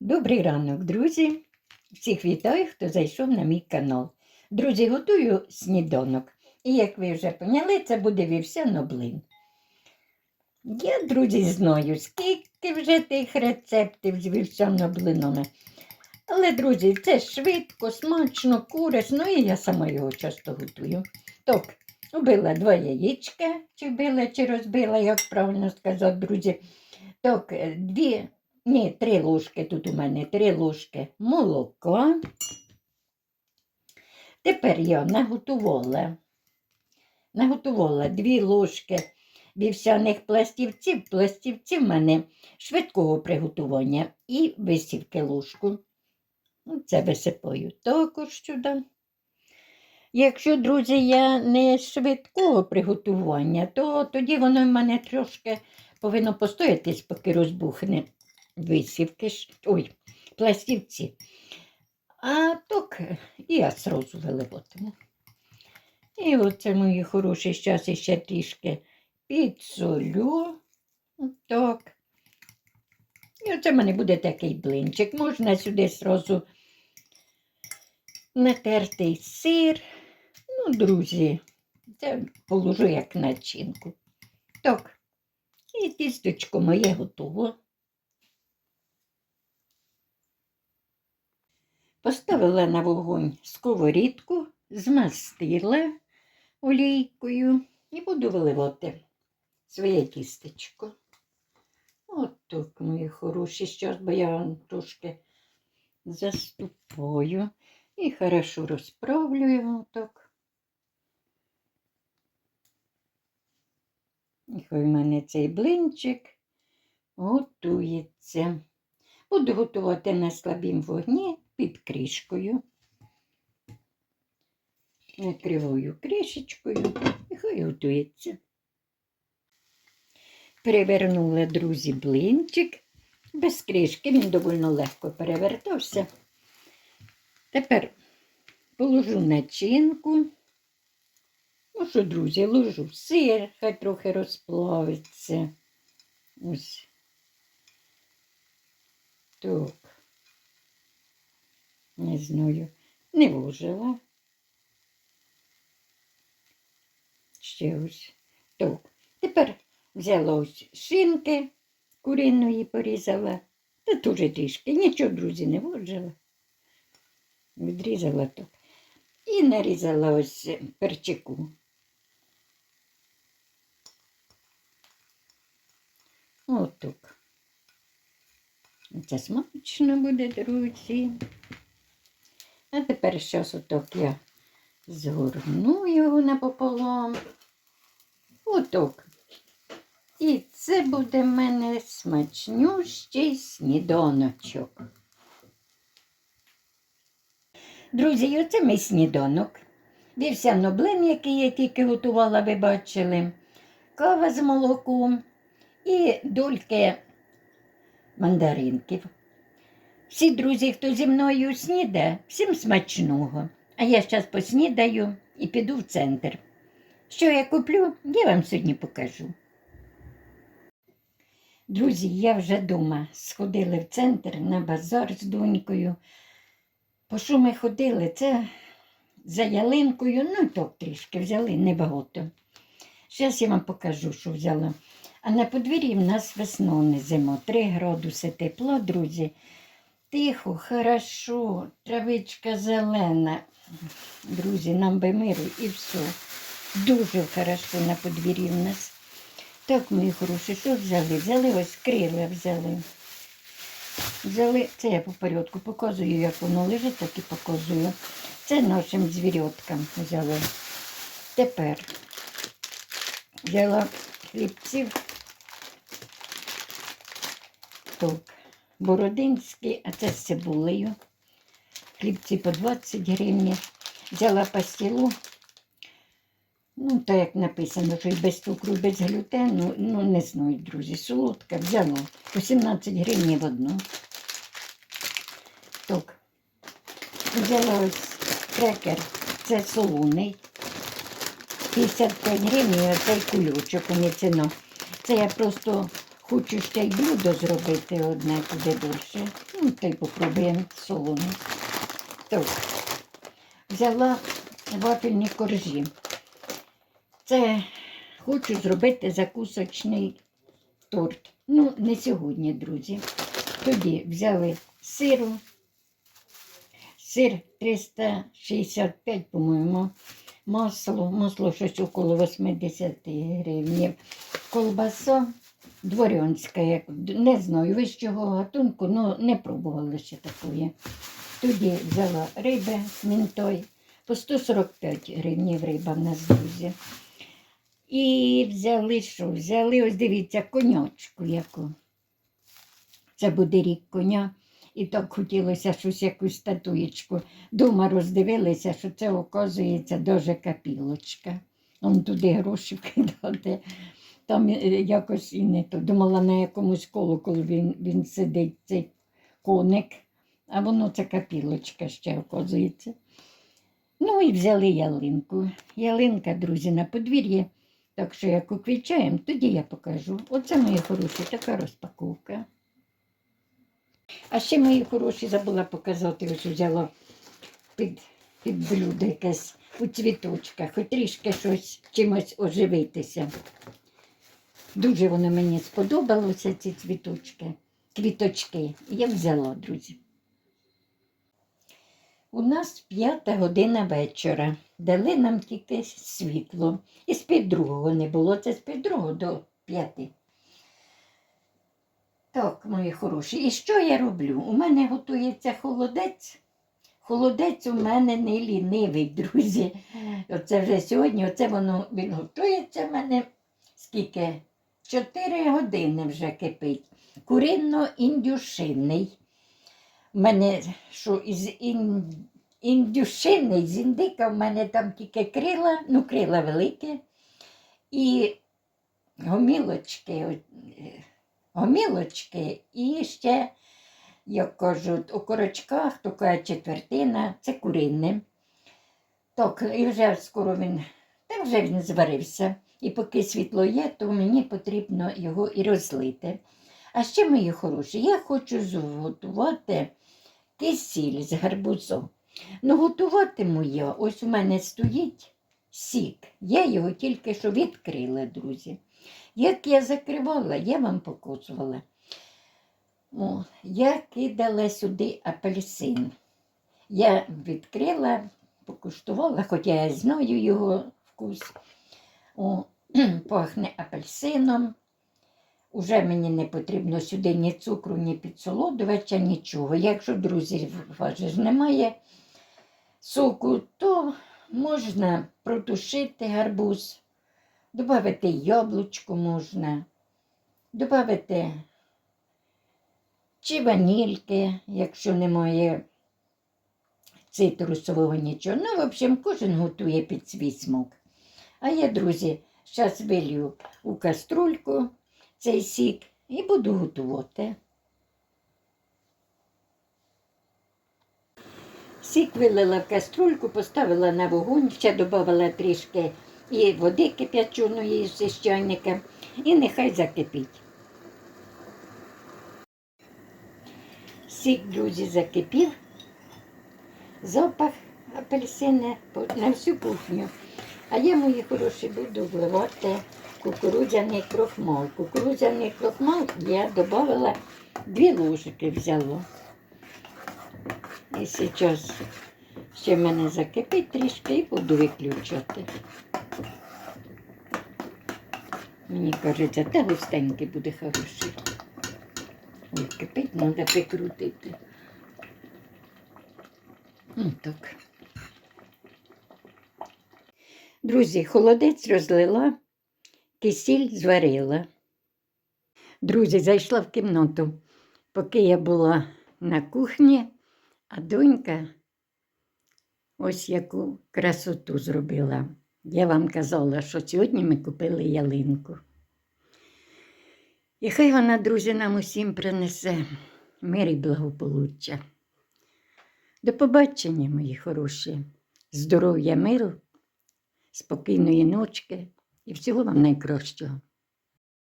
Добрий ранок, друзі! Всіх вітаю, хто зайшов на мій канал. Друзі, готую сніданок. І як ви вже поняли, це буде вівсяно блин. Я, друзі, знаю, скільки вже тих рецептів з вівсяно блинами. Але, друзі, це швидко, смачно, корисно, і я сама його часто готую. Так, убила два яєчка, чи вбила, чи розбила, як правильно сказати, друзі. Так, е, дві ні, три ложки тут у мене, три ложки молока. Тепер я наготувала, наготувала дві ложки вівсяних пластівців. Пластівці в мене швидкого приготування і висівки ложку. Ну, Це висипаю також сюди. Якщо, друзі, я не швидкого приготування, то тоді воно в мене трошки повинно постоятись, поки розбухне висівки, ой, пластівці. А так я сразу виливатиму. І оце мої хороші зараз ще трішки підсолю. Так. І оце в мене буде такий блинчик. Можна сюди сразу натертий сир. Ну, друзі, це положу як начинку. Так, і тістечко моє готово. Поставила на вогонь сковорідку, змастила олійкою і буду виливати своє тістечко. От так, мої хороші, зараз, бо я вам трошки заступаю і хорошо розправлю його так. І в мене цей блинчик готується. Буду готувати на слабім вогні під кришкою. Накриваю кришечкою і хай готується. Перевернула, друзі, блинчик. Без кришки він доволі легко перевертався. Тепер положу начинку. Ну що, друзі, ложу сир, хай трохи розплавиться. Ось. Так. Не знаю, не вложила. Ще ось. Так. Тепер взяла ось шинки куриної порізала. Та дуже трішки. Нічого, друзі, не вложила. Відрізала так. І нарізала ось перчику. Отак. Це смачно буде, друзі. А тепер зараз отак я згорну його напополам. Отак. І це буде в мене смачнющий сніданочок. Друзі, оце мій сніданок. Вівсяно блин, який я тільки готувала, ви бачили. Кава з молоком і дольки мандаринків. Всі друзі, хто зі мною снідає, всім смачного. А я зараз поснідаю і піду в центр. Що я куплю, я вам сьогодні покажу. Друзі, я вже вдома. Сходили в центр на базар з донькою. По що ми ходили? Це за ялинкою, ну і так трішки взяли небагато. Зараз я вам покажу, що взяла. А на подвір'ї в нас весно не зима. 3 градуси тепла, друзі. Тихо, хорошо, травичка зелена. Друзі, нам би миру і все. Дуже хорошо на подвір'ї в нас. Так, мої хороші, що взяли? Взяли ось крила взяли. Взяли, це я по порядку показую, як воно лежить, так і показую. Це нашим звіряткам взяли. Тепер взяла хлібців. Так, бородинські, а це з цибулею. Хлібці по 20 гривень. Взяла пастілу. Ну, так як написано, що і без цукру, і без глютену, ну не знаю, друзі, солодка взяла по 17 гривень в одну. Так. Взяла ось крекер, це солоний. 55 гривень, а цей кульочок у ціна. Це я просто Хочу ще й блюдо зробити одне туди більше. Ну, та й попробуємо солону. Так, взяла вафельні коржі. Це хочу зробити закусочний торт. Ну, не сьогодні, друзі. Тоді взяли сиру. Сир 365, по-моєму. Масло, масло щось около 80 гривень. Колбаса дворянська, як, не знаю вищого гатунку, ну не пробувала ще такої. Тоді взяла риби з мінтой по 145 гривень риба в нас друзі. І взяли що? Взяли, ось дивіться, конячку яку. Це буде рік коня. І так хотілося щось якусь статуєчку. Дома роздивилися, що це, оказується, дуже капілочка. Он туди гроші кидати. Там е, якось і не то. Думала на якомусь колу, коли він, він сидить, цей коник, а воно це капілочка ще оказується. Ну і взяли ялинку. Ялинка, друзі, на подвір'ї. Так що як уквічаємо, тоді я покажу. Оце мої хороші, така розпаковка. А ще мої хороші забула показати, ось взяла під, під блюдо якесь у цвіточках, хоч трішки щось чимось оживитися. Дуже воно мені сподобалося, ці цвіточки, квіточки. Я взяла, друзі. У нас п'ята година вечора. Дали нам тільки світло. І з пів другого не було. Це з пів другого до п'яти. Так, мої хороші. І що я роблю? У мене готується холодець. Холодець у мене не лінивий, друзі. Оце вже сьогодні, оце воно він готується в мене скільки? Чотири години вже кипить. Куринно-індюшинний. У мене що із ін... індюшини, з індика в мене там тільки крила, ну крила великі. І гомілочки, гомілочки і ще, як кажуть, у корочках така четвертина, це куринне. Так, і вже скоро він, та вже він зварився. І поки світло є, то мені потрібно його і розлити. А ще, мої хороші, я хочу зготувати кисіль з гарбузом. Ну, готуватиму я, ось у мене стоїть сік. Я його тільки що відкрила, друзі. Як я закривала, я вам показувала. О, я кидала сюди апельсин. Я відкрила, покуштувала, хоча я знаю його вкус. О, пахне апельсином. Уже мені не потрібно сюди ні цукру, ні підсолодувача, нічого. Якщо, друзі, ж немає соку, то можна протушити гарбуз, додати яблучко можна, додати чи ванільки, якщо немає цитрусового нічого. Ну, в общем, кожен готує під свій смак. А я, друзі, зараз вилью у каструльку цей сік і буду готувати. Сік вилила в каструльку, поставила на вогонь, ще додала трішки і води кип'яченої з чайника, і нехай закипить. Сік, друзі, закипів, запах апельсини по- на всю кухню. А я, мої хороші, буду вливати кукурудзяний крохмал. Кукурудзяний крохмал я додала дві ложки взяла. І зараз ще в мене закипить трішки і буду виключати. Мені кажеться, та густенький буде хороший. Ой, кипить, треба прикрутити. Ну, так. Друзі, холодець розлила, кисіль зварила. Друзі, зайшла в кімнату, поки я була на кухні, а донька ось яку красоту зробила. Я вам казала, що сьогодні ми купили ялинку. І хай вона, друзі, нам усім принесе мир і благополуччя. До побачення, мої хороші, здоров'я, миру, спокійної ночки і всього вам найкращого.